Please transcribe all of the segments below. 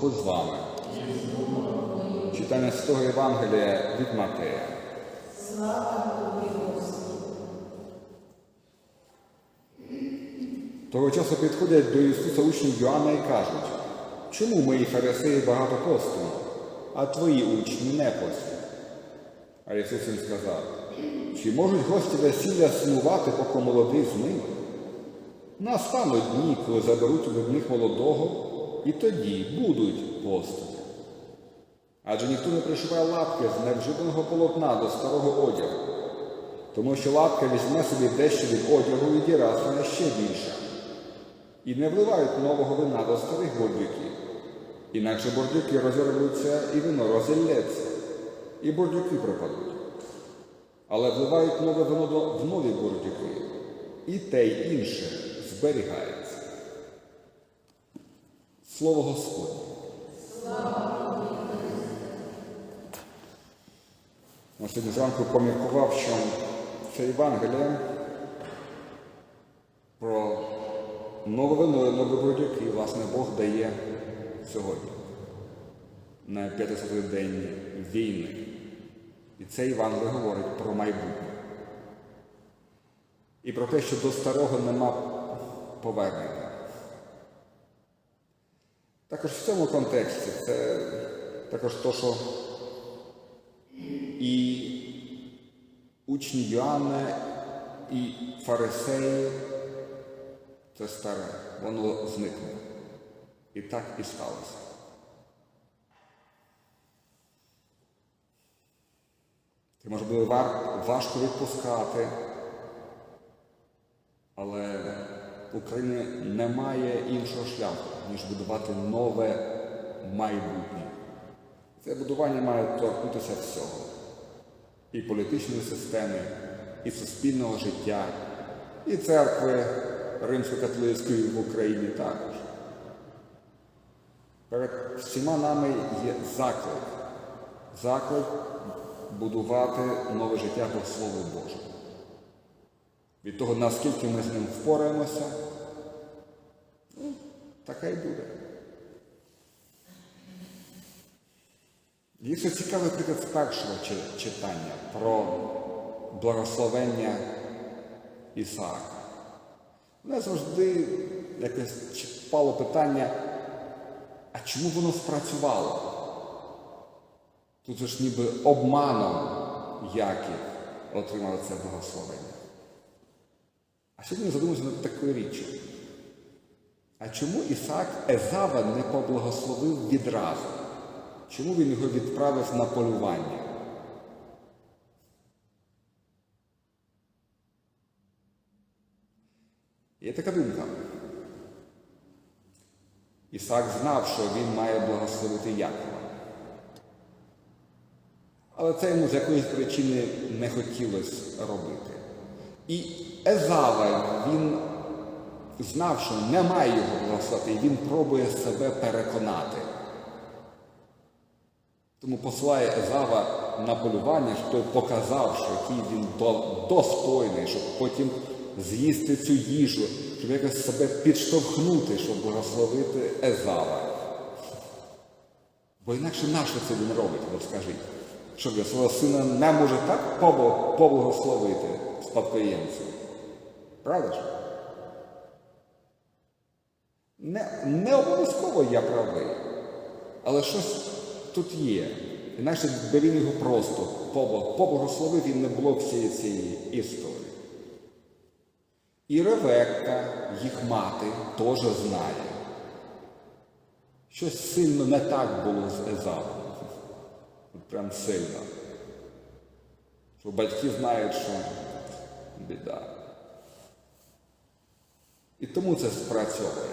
Господь з вами. Читання Святого Євангелія від Матея. Слава Того часу підходять до Ісуса учні Йоанна і кажуть, чому мої фарисеї багато постують, а твої учні не постять? А Ісус їм сказав, чи можуть гості весілля сумувати, поки молодий з ними? Настануть дні, коли заберуть від них молодого, і тоді будуть постити. Адже ніхто не пришиває лапки з невжитого полотна до старого одягу, тому що лапка візьме собі дещо від одягу і діра стане ще більша. І не вливають нового вина до старих бордюків, інакше бордюки розірвуться і вино розілється, і бордюки пропадуть. Але вливають нове вино в нові бордюки, і те й інше зберігається. Слово Господнє. Я сьогодні зранку поміркував, що це Євангеліє про і нові бордюки, власне, Бог дає сьогодні, на 50-й день війни. І це Євангеліє говорить про майбутнє. І про те, що до старого нема повернення. Також в цьому контексті це також то, що і учні Йоанна, і фарисеї це старе, воно зникне. І так і сталося. Це може було важко відпускати, але в Україні немає іншого шляху, ніж будувати нове майбутнє. Це будування має торкнутися всього. І політичної системи, і суспільного життя, і церкви римсько-католицької в Україні також. Перед всіма нами є заклик. Заклик будувати нове життя по Слову Божому. Від того, наскільки ми з ним впораємося, ну, така й буде. Є ще цікавий приклад з першого читання про благословення Ісаака. Мене завжди якось чіпало питання, а чому воно спрацювало? Тут ж ніби обманом Яків отримав це благословення. А сьогодні задумався над такою річчю. А чому Ісаак Езава не поблагословив відразу? Чому він його відправив на полювання? Є така думка. Ісаак знав, що він має благословити Якова. Але це йому з якоїсь причини не хотілося робити. І Езава, він знав, що немає його благословити, він пробує себе переконати. Тому посилає Езава на полювання, щоб показав, що який він достойний, щоб потім з'їсти цю їжу, щоб якось себе підштовхнути, щоб благословити Езава. Бо інакше нащо це він робить, от скажіть? Що для свого сина не може так поблагословити спадкоємцю? Правда? Не, не обов'язково я правий, але щось тут є. Інакше він його просто поблагословив і не було всієї цієї історії. І Ревекка, їх мати, теж знає. Щось сильно не так було з Езавом. Прям сильно. Що батьки знають, що біда. І тому це спрацьовує.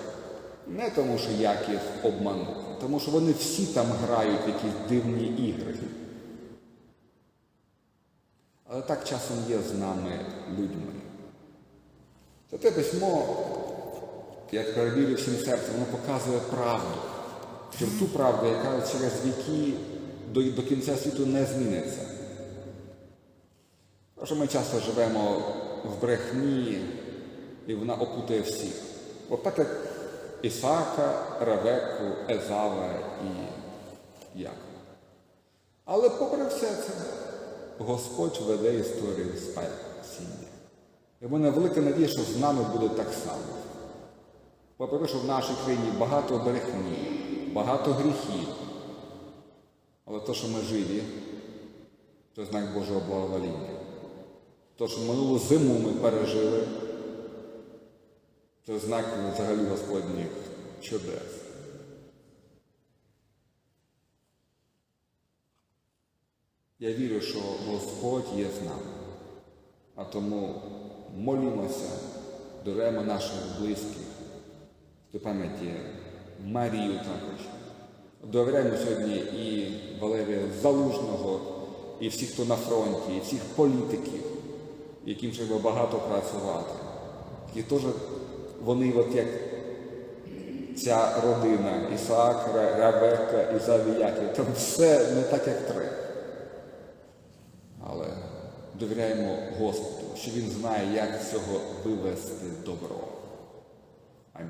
Не тому, що Яків обманув, тому що вони всі там грають якісь дивні ігри. Але так часом є з нами людьми. Та те письмо, як перевірю всім серцем, воно показує правду. Що ту правду, яка через віки до, до кінця світу не зміниться. Тому що ми часто живемо в брехні, і вона окутує всіх. От так як Ісаака, Ревекку, Езава і Якова. Але попри все це, Господь веде історію спасіння. І в мене велика надія, що з нами буде так само. Попри що в нашій країні багато брехні, багато гріхів. Але те, що ми живі, це знак Божого благовоління. Що минулу зиму ми пережили, це знак взагалі Господніх чудес. Я вірю, що Господь є з нами. А тому молімося, доремо наших близьких, до пам'яті Марію також. Довіряємо сьогодні і Валерія Залужного, і всіх, хто на фронті, і всіх політиків, яким треба багато працювати. І теж вони, от як ця родина, Ісаак, Ра- Ревекка, там все не так, як треба. Але довіряємо Господу, що Він знає, як з цього вивести добро. Амінь.